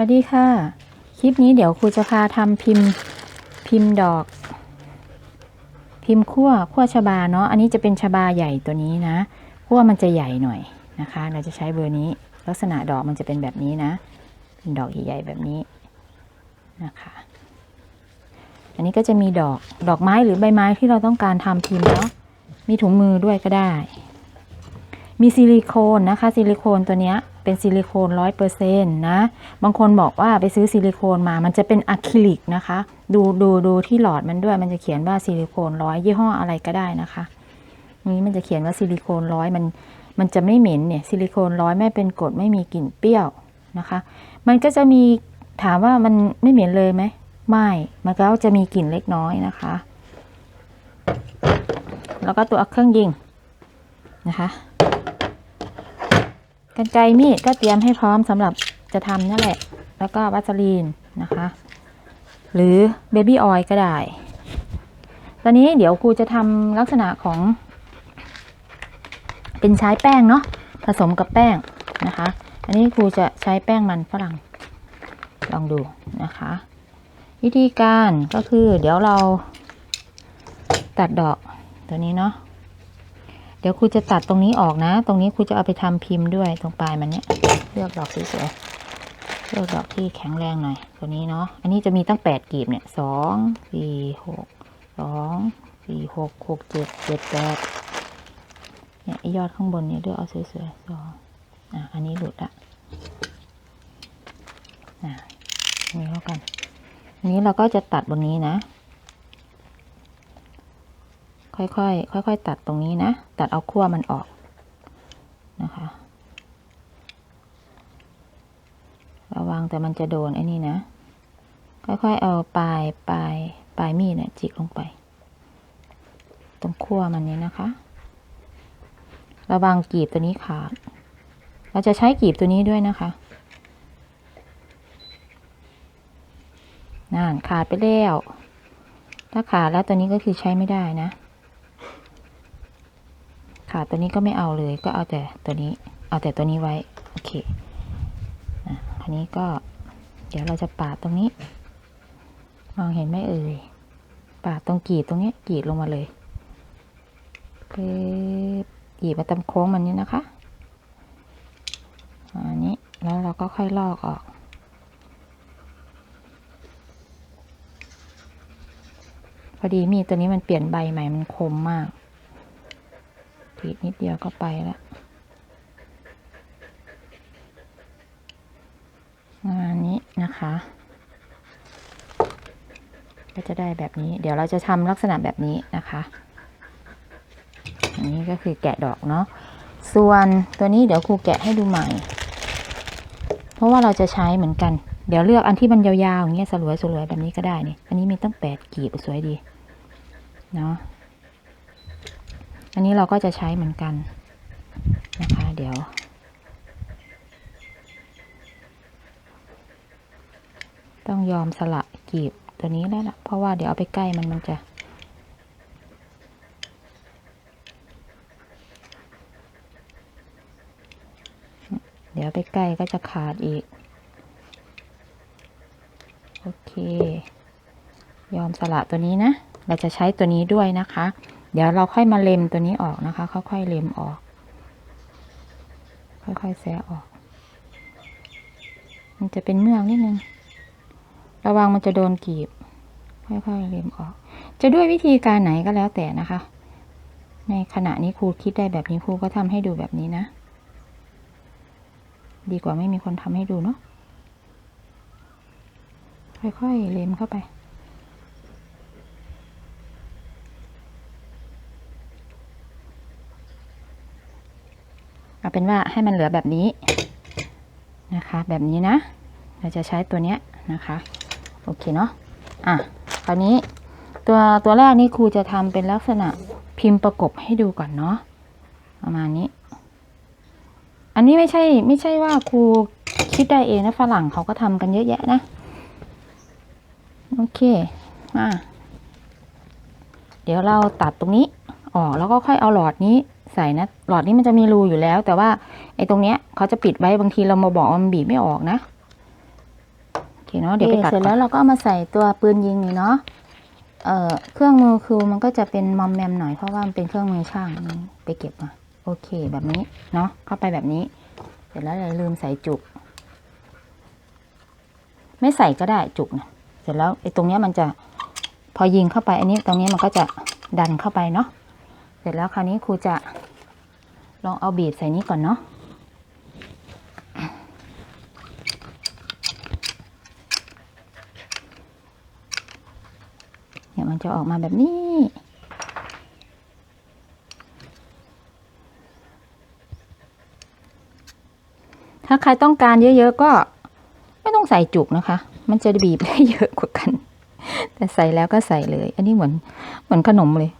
วัสดีค่ะ คลิปนี้เดี๋ยวครูจะพาทำพิมพ์พิมพ์ดอก พิมพ์ขั้วขั้วชบาเนาะอันนี้จะเป็นชบาใหญ่ตัวนี้นะขั้วมันจะใหญ่หน่อยนะคะ เราจะใช้เบอร์นี้ ลักษณะดอกมันจะเป็นแบบนี้นะ เป็นดอกใหญ่ๆแบบนี้นะคะอันนี้ก็จะมีดอกดอกไม้หรือใบไม้ที่เราต้องการทำพิมพ์เนาะมีถุงมือด้วยก็ได้ มีซิลิโคนนะคะซิลิโคนตัวเนี้ยเป็นซิลิโคนร้อยเปอร์เซ็นต์นะบางคนบอกว่าไปซื้อซิลิโคนมามันจะเป็นอะคริลิกนะคะ ดูดูดูที่หลอดมันด้วยมันจะเขียนว่าซิลิโคนร้อยยี่ห้ออะไรก็ได้นะคะนี้มันจะเขียนว่าซิลิโคนร้อยมันมันจะไม่เหม็นเนี่ยซิลิโคนร้อยไม่เป็นกรดไม่มีกลิ่นเปรี้ยวนะคะ มันก็จะมีถามว่ามันไม่เหม็นเลยไหมไม่มันก็จะมีกลิ่นเล็กน้อยนะคะ แล้วก็ตัวเครื่องยิงนะคะ กันไกรมีดก็เตรียมให้พร้อมสำหรับจะทำนั่นแหละ แล้วก็วัสลีนนะคะ หรือเบบี้ออยล์ก็ได้ ตอนนี้เดี๋ยวครูจะทำลักษณะของ เป็นใช้แป้งเนาะผสมกับแป้งนะคะ อันนี้ครูจะใช้แป้งมันฝรั่ง ลองดูนะคะ วิธีการก็คือเดี๋ยวเราตัดดอกตัวนี้เนาะ เดี๋ยวครูจะตัดตรงนี้ออกนะ ตรงนี้ครูจะเอาไปทำพิมพ์ด้วยตรงปลายมันเนี้ยเลือกดอกสวยๆ เลือกดอกที่แข็งแรงหน่อย ตัวนี้เนาะ อันนี้จะมีตั้งแปดกีบเนี่ยสองสี่หกสองสี่หกหกเจ็ดเจ็ดแปดเนี่ยยอดข้างบนเนี่ยเลือกเอาสวยๆสองอะ อันนี้หลุดละอะอันนี้แล้วกันอัน นี้เราก็จะตัดบนนี้นะ ค่อยๆค่อย ๆ ตัดตรงนี้นะ ตัดเอาขั้วมันออกนะคะ ระวังแต่มันจะโดนไอ้นี่นะ ค่อยๆเอาปลายปลายปลายมีดเนี่ยจิกลงไป ตรงขั้วมันนี้นะคะ ระวังกีบตัวนี้ขาด เราจะใช้กีบตัวนี้ด้วยนะคะนั่นขาดไปแล้ว ถ้าขาดแล้วตัวนี้ก็คือใช้ไม่ได้นะ ขาดตัวนี้ก็ไม่เอาเลยก็เอาแต่ตัวนี้ เอาแต่ตัวนี้ไว้ โอเคอะอันนี้ก็ เดี๋ยวเราจะปาดตรงนี้ มองเห็นไหมเอ่ย ปาดตรงกีดตรงนี้กีดลงมาเลยปึ๊บกีดมาตามโค้งมันนี้นะคะอันนี้แล้วเราก็ค่อยลอกออกพอดีมีดตัวนี้มันเปลี่ยนใบใหม่มันคมมาก กรีดนิดเดียวก็ไปแล้วอันนี้นะคะ ก็จะได้แบบนี้ เดี๋ยวเราจะทำลักษณะแบบนี้นะคะอันนี้ก็คือแกะดอกเนาะส่วนตัวนี้เดี๋ยวครูแกะให้ดูใหม่ เพราะว่าเราจะใช้เหมือนกัน เดี๋ยวเลือกอันที่มันยาวๆอย่างเงี้ยสลวยสลวยๆแบบนี้ก็ได้นี่ อันนี้มีตั้งแปดกีบสวยดี เนาะ อันนี้เราก็จะใช้เหมือนกันนะคะ เดี๋ยว ต้องยอมสละกีบตัวนี้แล้วล่ะเพราะว่าเดี๋ยวเอาไปใกล้มันมันจะเดี๋ยวไปใกล้ก็จะขาดอีก โอเค ยอมสละตัวนี้นะ เราจะใช้ตัวนี้ด้วยนะคะ เดี๋ยวเราค่อยมาเล็มตัวนี้ออกนะคะ ค่อยๆเล็มออก ค่อยๆแซะออก มันจะเป็นเมือกนิดนึง ระวังมันจะโดนกีบ ค่อยๆเล็มออก จะด้วยวิธีการไหนก็แล้วแต่นะคะ ในขณะนี้ครูคิดได้แบบนี้ครูก็ทำให้ดูแบบนี้นะ ดีกว่าไม่มีคนทำให้ดูเนาะ ค่อยๆเล็มเข้าไป เอาเป็นว่าให้มันเหลือแบบนี้นะคะ แบบนี้นะ เราจะใช้ตัวเนี้ยนะคะ โอเคเนาะอะคราวนี้ตัวตัวแรกนี่ครูจะทำเป็นลักษณะพิมพ์ประกบให้ดูก่อนเนาะประมาณนี้ อันนี้ไม่ใช่ไม่ใช่ว่าครูคิดได้เองนะฝรั่งเขาก็ทำกันเยอะแยะนะ โอเคอะเดี๋ยวเราตัดตรงนี้ออกแล้วก็ค่อยเอาหลอดนี้ ใส่นะ หลอดนี้มันจะมีรูอยู่แล้ว แต่ว่าไอ้ตรงเนี้ยเขาจะปิดไว้บางทีเรามาบอกว่ามันบีบไม่ออกนะเคเนาะเดี๋ยวไปตัดเสร็จแล้วเราก็เอามาใส่ตัวปืนยิงนี่เนาะเอ่อเครื่องมือคือมันก็จะเป็นมอมแมมหน่อยเพราะว่ามันเป็นเครื่องมือช่างนี่ไปเก็บมาโอเคแบบนี้เนาะเข้าไปแบบนี้ เสร็จแล้วอย่าลืมใส่จุก ไม่ใส่ก็ได้จุกนะเสร็จแล้วไอ้ตรงเนี้ยมันจะพอยิงเข้าไปอันนี้ตรงนี้มันก็จะดันเข้าไปเนาะเสร็จแล้วคราวนี้ครูจะ ลองเอาบีบใส่นี้ก่อนเนาะเนี่ยมันจะออกมาแบบนี้ ถ้าใครต้องการเยอะๆ ก็ไม่ต้องใส่จุกนะคะ มันจะบีบได้เยอะกว่ากัน แต่ใส่แล้วก็ใส่เลย อันนี้เหมือนเหมือนขนมเลย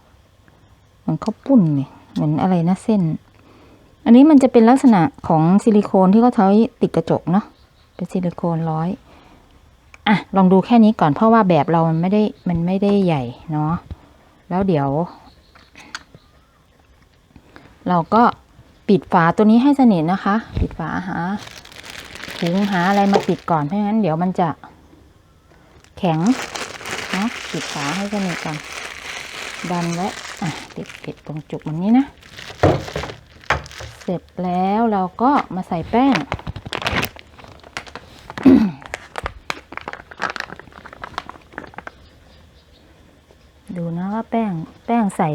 เหมือนข้าวปุ้นเลยเหมือนอะไรนะเส้น อันนี้มันจะเป็นลักษณะของซิลิโคนที่เขาใช้ติดกระจกเนาะเป็นซิลิโคนร้อยอะลองดูแค่นี้ก่อนเพราะว่าแบบเรามันไม่ได้มันไม่ได้ใหญ่เนาะแล้วเดี๋ยว เราก็ปิดฝาตัวนี้ให้สนิทนะคะ ปิดฝาหาถุงหาอะไรมาปิดก่อนเพราะงั้นเดี๋ยวมันจะแข็งเนาะปิดฝาให้สนิทก่อนดันไว้อะติดติดตรงจุกมันนี้นะ ร็จแล้วเราก็มาใส่แป้ง ดูนะว่าแป้งแป้งใส่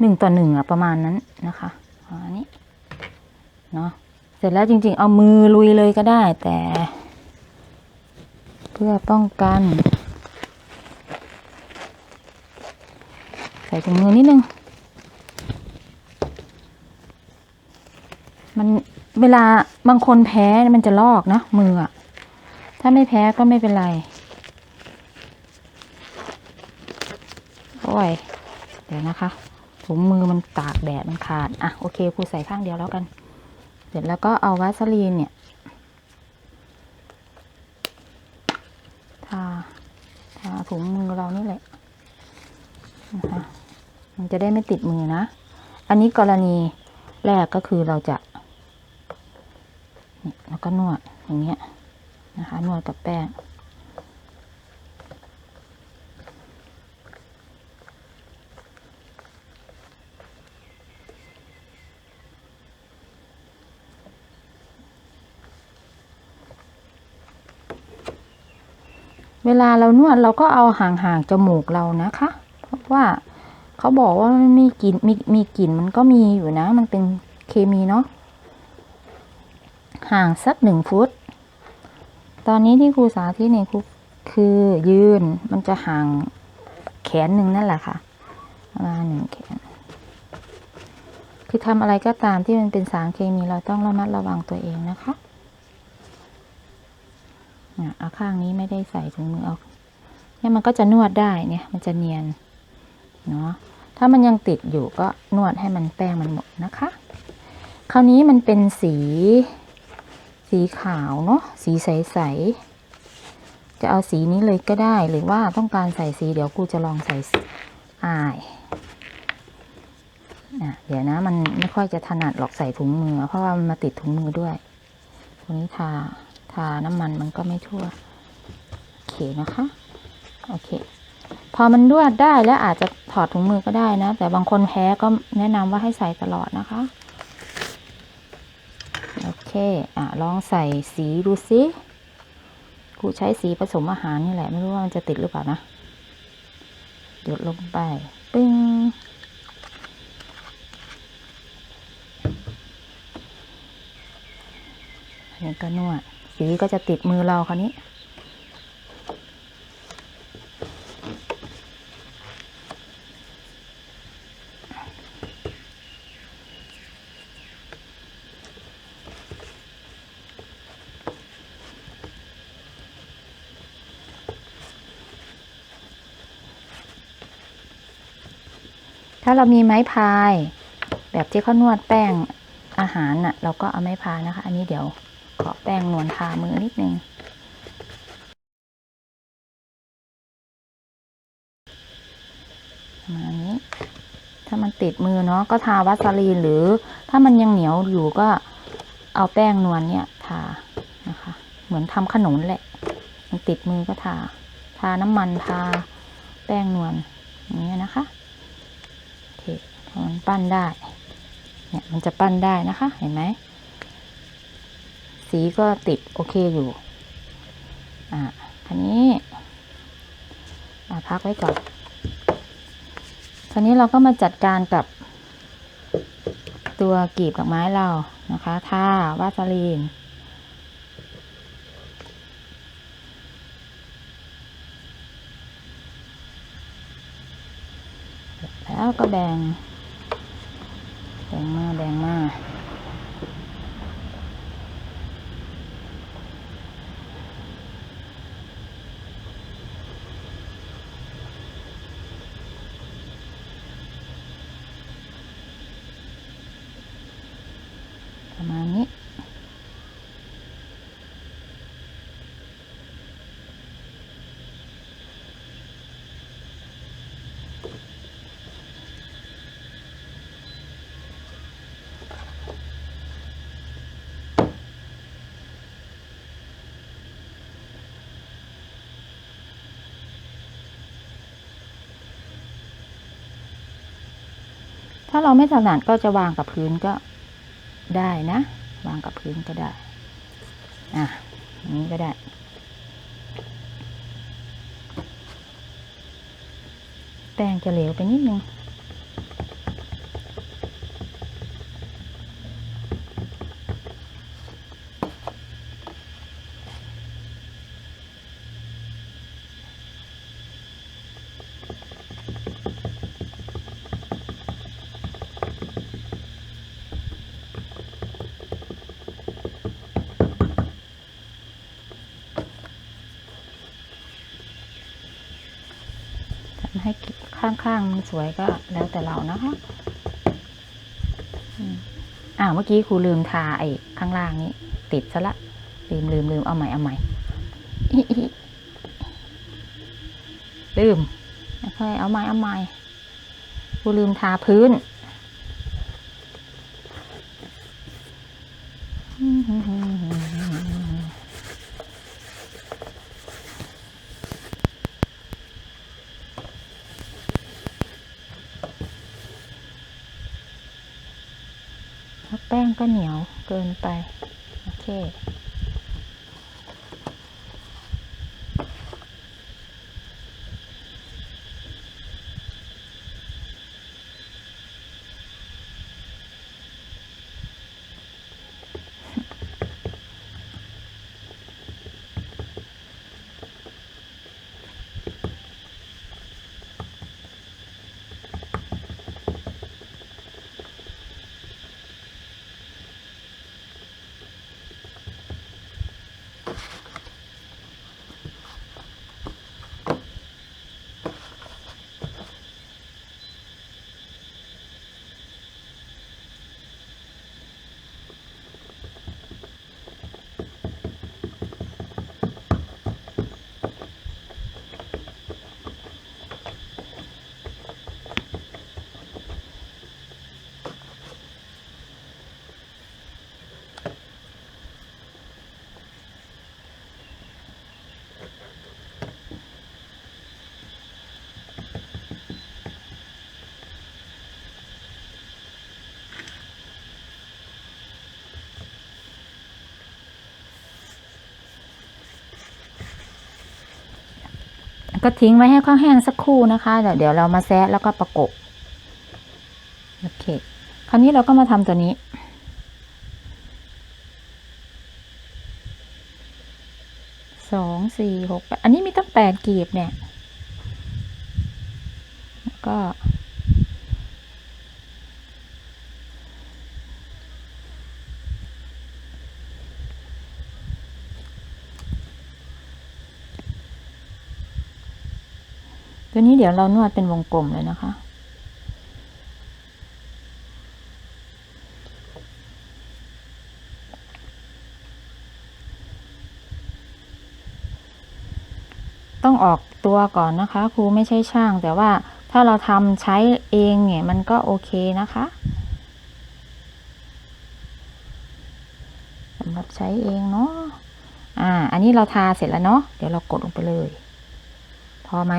หนึ่งต่อหนึ่งอะประมาณนั้นนะคะอันนี้เนาะเสร็จแล้วจริง ๆ เอามือลุยเลยก็ได้แต่ เพื่อป้องกัน ใส่ถุงมือนิดนึง มันเวลาบางคนแพ้มันจะลอกนะมืออะถ้าไม่แพ้ก็ไม่เป็นไร โอ้ย เดี๋ยวนะคะถุงมือมันตากแดดมันขาด อะ โอเคครูใส่ข้างเดียวแล้วกัน เสร็จแล้วก็เอาวาสลีนเนี่ยทาทาถุงมือเรานี่แหละนะคะมันจะได้ไม่ติดมือนะ อันนี้กรณีแรกก็คือเราจะ แล้วก็นวดอย่างเงี้ยนะคะ นวดกับแป้ง เวลาเรานวดเราก็เอาห่างๆจมูกเรานะคะ เพราะว่าเขาบอกว่ามันมีกลิ่นมีมีกลิ่นมันก็มีอยู่นะ มันเป็นเคมีเนาะ ห่างสักหนึ่งฟุต ตอนนี้ที่ครูสาธิตเนี่ยครูคือยืนมันจะห่างแขนหนึ่งนั่นแหละค่ะประมาณหนึ่งแขน คือทำอะไรก็ตามที่มันเป็นสารเคมีเราต้องระมัดระวังตัวเองนะคะเนี่ยเอาข้างนี้ไม่ได้ใส่ถุงมือเอาเนี่ยมันก็จะนวดได้เนี่ย มันจะเนียนเนาะถ้ามันยังติดอยู่ก็นวดให้มันแป้งมันหมดนะคะ คราวนี้มันเป็นสี สีขาวเนาะสีใสๆจะเอาสีนี้เลยก็ได้หรือว่าต้องการใส่สีเดี๋ยวกูจะลองใส่อายอะเดี๋ยวนะมันไม่ค่อยจะถนัดหรอกใส่ถุงมือ เพราะว่ามันมาติดถุงมือด้วยตรงนี้ทาทาน้ำมันมันก็ไม่ทั่วโอเคนะคะโอเค พอมันนวดได้แล้วอาจจะถอดถุงมือก็ได้นะ แต่บางคนแพ้ก็แนะนำว่าให้ใส่ตลอดนะคะ เคอะลองใส่สีดูสิครูใช้สีผสมอาหารนี่แหละ ไม่รู้ว่ามันจะติดหรือเปล่านะ หยดลงไป ปึ้ง นี่ก็นวด สีก็จะติดมือเราคราวนี้ ถ้าเรามีไม้พาย แบบที่เขานวดแป้งอาหารน่ะ เราก็เอาไม้พายนะคะ อันนี้เดี๋ยวขอแป้งนวลทามือนิดนึงประมาณนี้ ถ้ามันติดมือเนาะก็ทาวัสลีนหรือ ถ้ามันยังเหนียวอยู่ก็เอาแป้งนวลเนี่ยทานะคะ เหมือนทำขนมแหละ มันติดมือก็ทา ทาน้ำมันทาแป้งนวลอย่างเงี้ยนะคะ เคมันปั้นได้ เนี่ยมันจะปั้นได้นะคะ เห็นไหม สีก็ติดโอเคอยู่ อะคันนี้อะพักไว้ก่อนคราวนี้เราก็มาจัดการกับ ตัวกีบดอกไม้เรานะคะท่าวาสลีน แล้ว ก็แบ่ง แบ่งมาแบ่งมาประมาณนี้ ถ้าเราไม่ถนัดก็จะวางกับพื้นก็ได้นะ วางกับพื้นก็ได้ อะอย่างนี้ก็ได้ แป้งจะเหลวไปนิดนึง ข้างๆมันสวยก็แล้วแต่เรานะคะอืมอ่าเมื่อกี้ครูลืมทาไอ้ข้างล่างนี้ ติดซะละ ลืมลืมลืมเอาใหม่เอาใหม่ลืมไม่ค่อยเอาใหม่เอาใหม่ครูลืมทาพื้น ป้งก็เหนียวเกินไป โอเค ก็ทิ้งไว้ให้ข้างแห้งสักครู่นะคะเดี๋ยวเดี๋ยวเรามาแซะแล้วก็ประกบโอเค คราวนี้เราก็มาทำตัวนี้ สองสี่หกแปดอันนี้มีตั้งแปดกีบเนี่ยแล้วก็ เดี๋ยวเรานวดเป็นวงกลมเลยนะคะ ต้องออกตัวก่อนนะคะ ครูไม่ใช่ช่าง แต่ว่าถ้าเราทำใช้เองเนี่ยมันก็โอเคนะคะสำหรับใช้เองเนาะอ่า อันนี้เราทาเสร็จแล้วเนาะ เดี๋ยวเรากดลงไปเลย พอไหม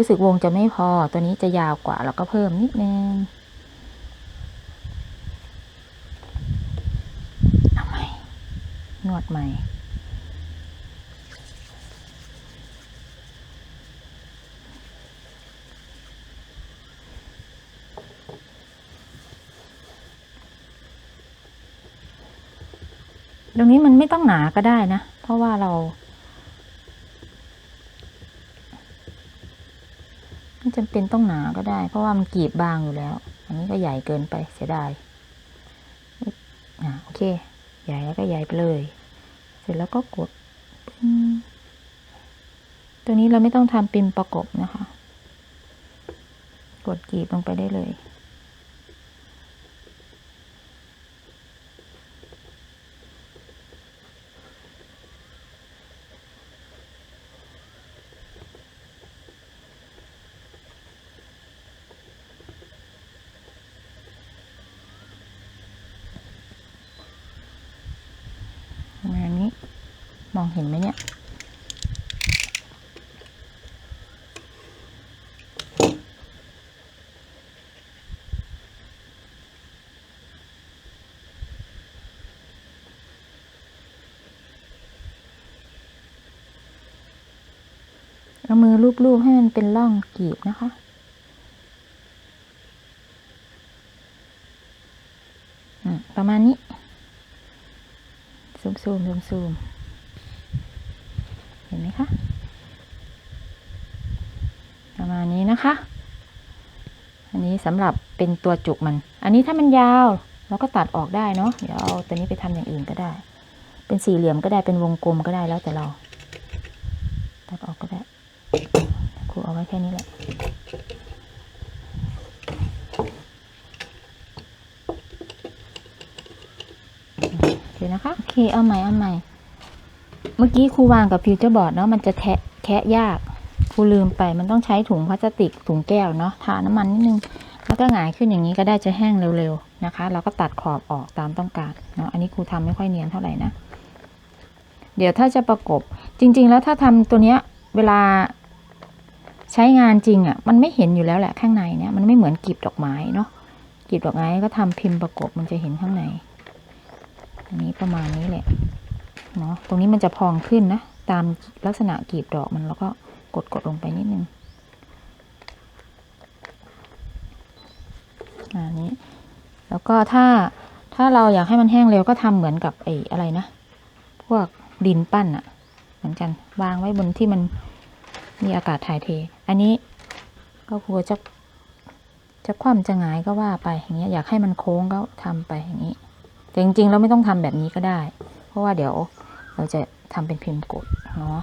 รู้สึกวงจะไม่พอตัวนี้จะยาวกว่าเราก็เพิ่มนิดนึงเอาใหม่นวดใหม่ตรงนี้มันไม่ต้องหนาก็ได้นะ เพราะว่าเรา ไม่ จำเป็นต้องหนาก็ได้ เพราะว่ามันกรีบบางอยู่แล้ว อันนี้ก็ใหญ่เกินไปเสียดายอ่าโอเค ใหญ่แล้วก็ใหญ่ไปเลย เสร็จแล้วก็กดตัวนี้เราไม่ต้องทำปิมประกบนะคะ กดกรีบลงไปได้เลย ประมาณนี้ มองเห็นไหมเนี่ย เอามือลูบๆให้มันเป็นร่องกีบนะคะอืมประมาณนี้ซูมซูมซูมซูมเห็นไหมคะ ประมาณ นะคะ อันนี้สำหรับเป็นตัวจุกมัน อันนี้ถ้ามันยาวเราก็ตัดออกได้เนาะ เดี๋ยวเอาตัวนี้ไปทำอย่างอื่นก็ได้ เป็นสี่เหลี่ยมก็ได้ เป็นวงกลมก็ได้แล้วแต่เรา ตัดออกก็ได้ ครูเอาไว้แค่นี้แหละโอเคนะคะ โอเค เอาใหม่ เอาใหม่ เมื่อกี้ครูวางกับฟิวเจอร์บอร์ดเนาะ มันจะแทะแคะยาก ครูลืมไปมันต้องใช้ถุงพลาสติกถุงแก้วเนาะทาน้ำมันนิดนึง แล้วก็หงายขึ้นอย่างนี้ก็ได้จะแห้งเร็วๆนะคะ เราก็ตัดขอบออกตามต้องการเนาะอันนี้ครูทำไม่ค่อยเนียนเท่าไหร่นะเดี๋ยวถ้าจะประกบจริง ๆ แล้วถ้าทำตัวเนี้ยเวลาใช้งานจริงอะ่ะมันไม่เห็นอยู่แล้วแหละข้างในเนี่ยมันไม่เหมือนกลีบดอกไม้เนาะกลีบดอกไม้ก็ทำพิมพ์ประกบมันจะเห็นข้างในอันนี้ประมาณนี้แหละเนาะตรงนี้มันจะพองขึ้นนะตามลักษณะกลีบดอกมันแล้วก็ กดกดลงไปนิดนึงอันนี้ แล้วก็ถ้าถ้าเราอยากให้มันแห้งเร็วก็ทำเหมือนกับไอ้อะไรนะ พวกดินปั้นอะเหมือนกันวางไว้บนที่มันมีอากาศถ่ายเท อันนี้ก็ครัวจะจะคว่ำจะหงายก็ว่าไปอย่างเงี้ยอยากให้มันโค้งก็ทำไปอย่างนี้ แต่จริงๆเราไม่ต้องทำแบบนี้ก็ได้ เพราะว่าเดี๋ยวเราจะทำเป็นพิมพ์กดเนาะ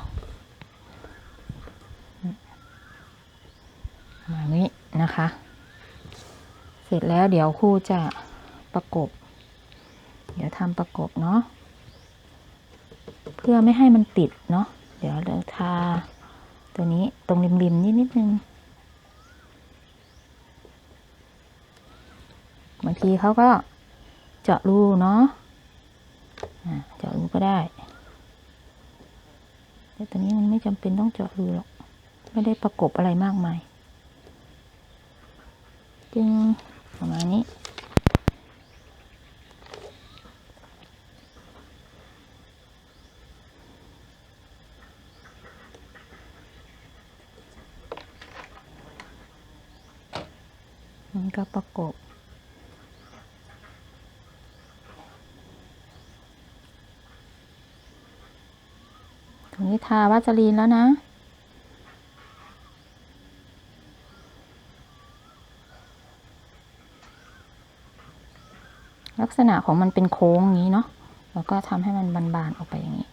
ประ มานี้นะคะ เสร็จแล้วเดี๋ยวครูจะประกบ เดี๋ยวทำประกบเนาะเพื่อไม่ให้มันติดเนาะเดี๋ยวเราทาตัวนี้ตรงริมๆนิดนิดนึงบางทีเขาก็เจาะรูเนาะเจาะรูก็ได้แต่ตัวนี้มันไม่จำเป็นต้องเจาะรูหรอก ไม่ได้ประกบอะไรมากมาย จึงประมาณนี้ มันก็ประกบตรงนี้ทาวัสลีนแล้วนะ ลักษณะของมันเป็นโค้งอย่างนี้เนาะแล้วก็ทำให้มันบานๆออกไปอย่างนี้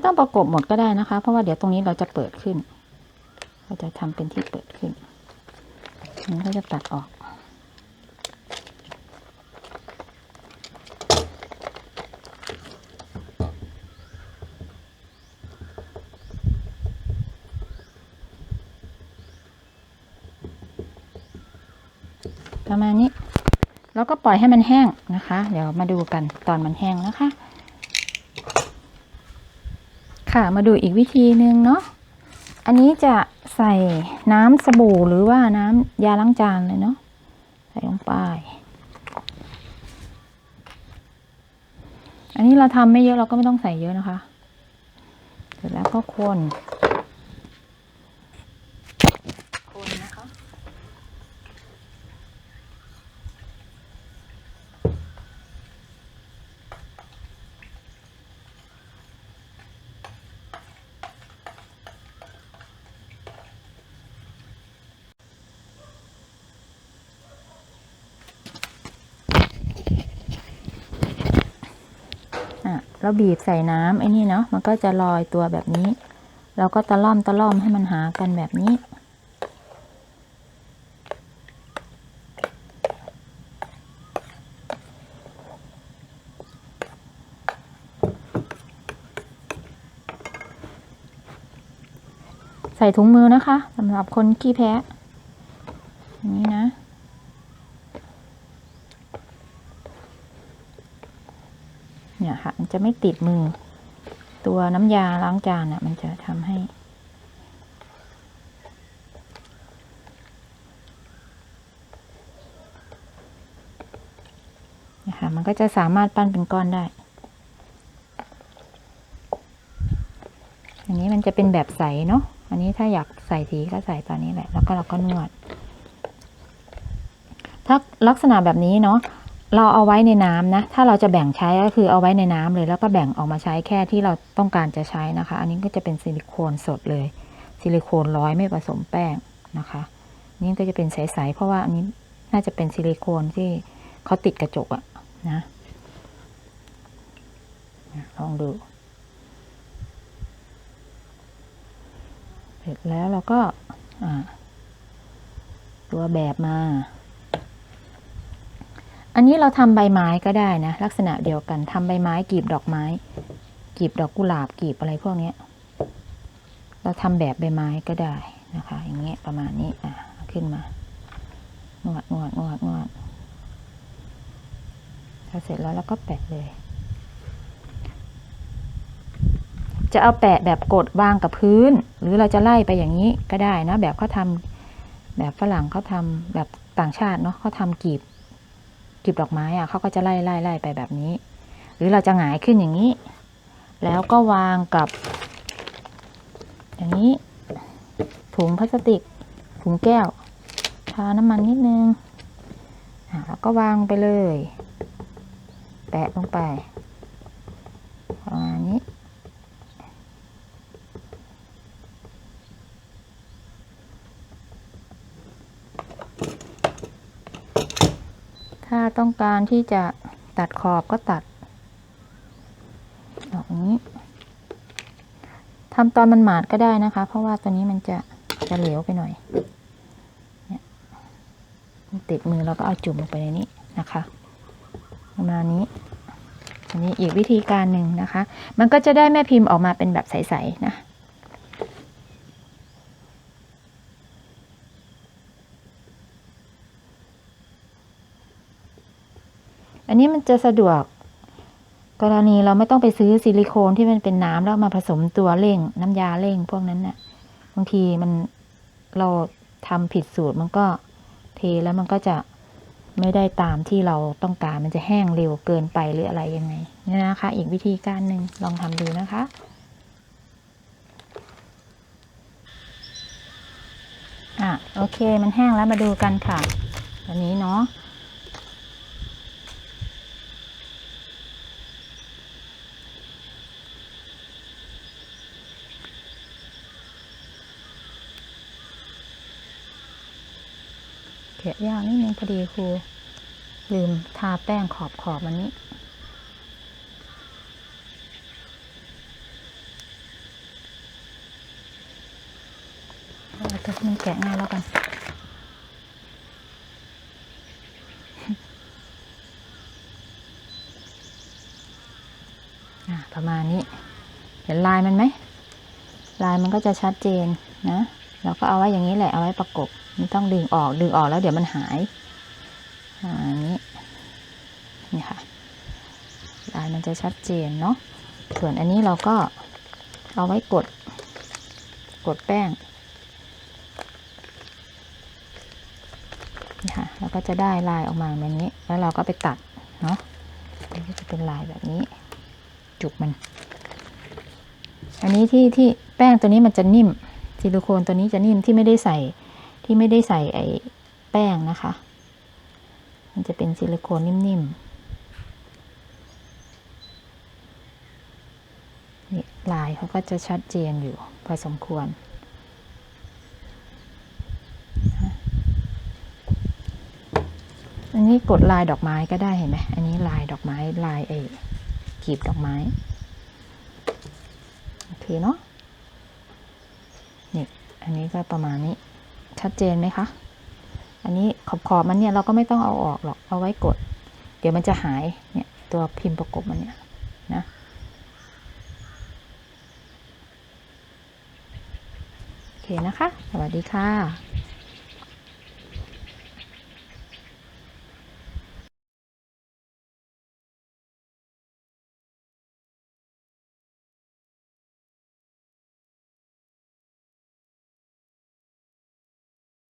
ไม่ต้องประกบหมดก็ได้นะคะ เพราะว่าเดี๋ยวตรงนี้เราจะเปิดขึ้น เราจะทำเป็นที่เปิดขึ้นมันก็จะตัดออก ประมาณนี้ แล้วก็ปล่อยให้มันแห้งนะคะ เดี๋ยวมาดูกันตอนมันแห้งนะคะ ค่ะมาดูอีกวิธีหนึ่งเนาะอันนี้จะใส่น้ำสบู่หรือว่าน้ำยาล้างจานเลยเนาะใส่ลงไป อันนี้เราทำไม่เยอะเราก็ไม่ต้องใส่เยอะนะคะ เสร็จแล้วก็คน เราบีบใส่น้ำไอ้นี่เนาะมันก็จะลอยตัวแบบนี้ เราก็ตะล่อมตะล่อมให้มันหากันแบบนี้ ใส่ถุงมือนะคะสำหรับคนขี้แพ้อย่างนี้นะ เนี่ยค่ะ มันจะ ไม่ติดมือ ตัวน้ำยาล้างจานอะ มันจะทำให้นี่ยค่ะมันก็จะสามารถปั้นเป็นก้อนได้ อันนี้มันจะเป็นแบบใสเนาะ อันนี้ถ้าอยากใส่สีก็ใส่ตอนนี้แหละ แล้วก็เราก็นวด ถ้าลักษณะแบบนี้เนาะ เราเอาไว้ในน้ำนะ ถ้าเราจะแบ่งใช้ก็คือเอาไว้ในน้ำเลย แล้วก็แบ่งออกมาใช้แค่ที่เราต้องการจะใช้นะคะ อันนี้ก็จะเป็นซิลิโคนสดเลย ซิลิโคนร้อยไม่ผสมแป้งนะคะ นี่ก็จะเป็นใสๆเพราะว่าอันนี้น่าจะเป็นซิลิโคนที่เขาติดกระจกอะนะลองดู เสร็จแล้วเราก็ตัวแบบมา อันนี้เราทำใบไม้ก็ได้นะ ลักษณะเดียวกันทำใบไม้กีบดอกไม้ กีบดอกกุหลาบกีบอะไรพวกเนี้ย เราทำแบบใบไม้ก็ได้นะคะ อย่างเงี้ยประมาณนี้อะขึ้นมานวดนวดนวดนวดพอเสร็จแล้วเราก็แปะเลย จะเอาแปะแบบกดวางกับพื้น หรือเราจะไล่ไปอย่างนี้ก็ได้นะ แบบเขาทำแบบฝรั่งเขาทำแบบต่างชาติเนาะเขาทำกีบ กีบดอกไม้อะเขาก็จะไล่ไล่ไล่ไปแบบนี้ หรือเราจะหงายขึ้นอย่างนี้ แล้วก็วางกับ อย่างนี้ ถุงพลาสติก ถุงแก้วทาน้ำมันนิดนึงแล้วก็วางไปเลย แปะลงไปประมาณนี้ ถ้า ต้องการที่จะตัดขอบก็ตัดแบบนี้ทำตอนมันหมาดก็ได้นะคะ เพราะว่าตัวนี้มันจะจะเหลวไปหน่อยเนี่ยติดมือเราก็เอาจุ่มลงไปในนี้นะคะประมาณนี้อันนี้อีกวิธีการหนึ่งนะคะ มันก็จะได้แม่พิมพ์ออกมาเป็นแบบใสๆนะ นี้มันจะสะดวก กรณีเราไม่ต้องไปซื้อซิลิโคนที่มันเป็นน้ำแล้วมาผสมตัวเร่ง น้ำยาเร่งพวกนั้นน่ะ บางทีมันเราทำผิดสูตรมันก็เทแล้วมันก็จะไม่ได้ตามที่เราต้องการมันจะแห้งเร็วเกินไปหรืออะไรยังไงนี่นะคะ อีกวิธีการหนึ่งลองทำดูนะคะอะโอเคมันแห้งแล้วมาดูกันค่ะ อันนี้เนาะะยากนิดนึงพอดีครูลืมทาแป้งขอบขอบมันนี้เราจะมันแกะง่ายแล้วกันประมาณนี้ เห็นลายมันไหม ลายมันก็จะชัดเจนนะ เราก็เอาไว้อย่างนี้แหละเอาไว้ประกบไม่ต้องดึงออกดึงออกแล้วเดี๋ยวมันหายอ่าอย่างนี้นี่ค่ะลายมันจะชัดเจนเนาะส่วนอันนี้เราก็เอาไว้กดกดแป้งนี่ค่ะเราก็จะได้ลายออกมาแบบนี้ แล้วเราก็ไปตัดเนาะมันก็จะเป็นลายแบบนี้ จุกมัน อันนี้ที่ที่แป้งตัวนี้มันจะนิ่ม ซิลิโคนตัวนี้จะนิ่มที่ไม่ได้ใส่ที่ไม่ได้ใส่ไอ้แป้งนะคะ มันจะเป็นซิลิโคนนิ่มๆนี่ลายเขาก็จะชัดเจนอยู่พอสมควรอันนี้กดลายดอกไม้ก็ได้เห็นไหมอันนี้ลายดอกไม้ลายไอ้กีบดอกไม้ โอเคเนาะ อันนี้ก็ประมาณนี้ชัดเจนไหมคะ อันนี้ขอบขอบมันเนี่ยเราก็ไม่ต้องเอาออกหรอก เอาไว้กด เดี๋ยวมันจะหาย เนี่ยตัวพิมพ์ประกบมันเนี่ยนะโอเคนะคะ สวัสดีค่ะ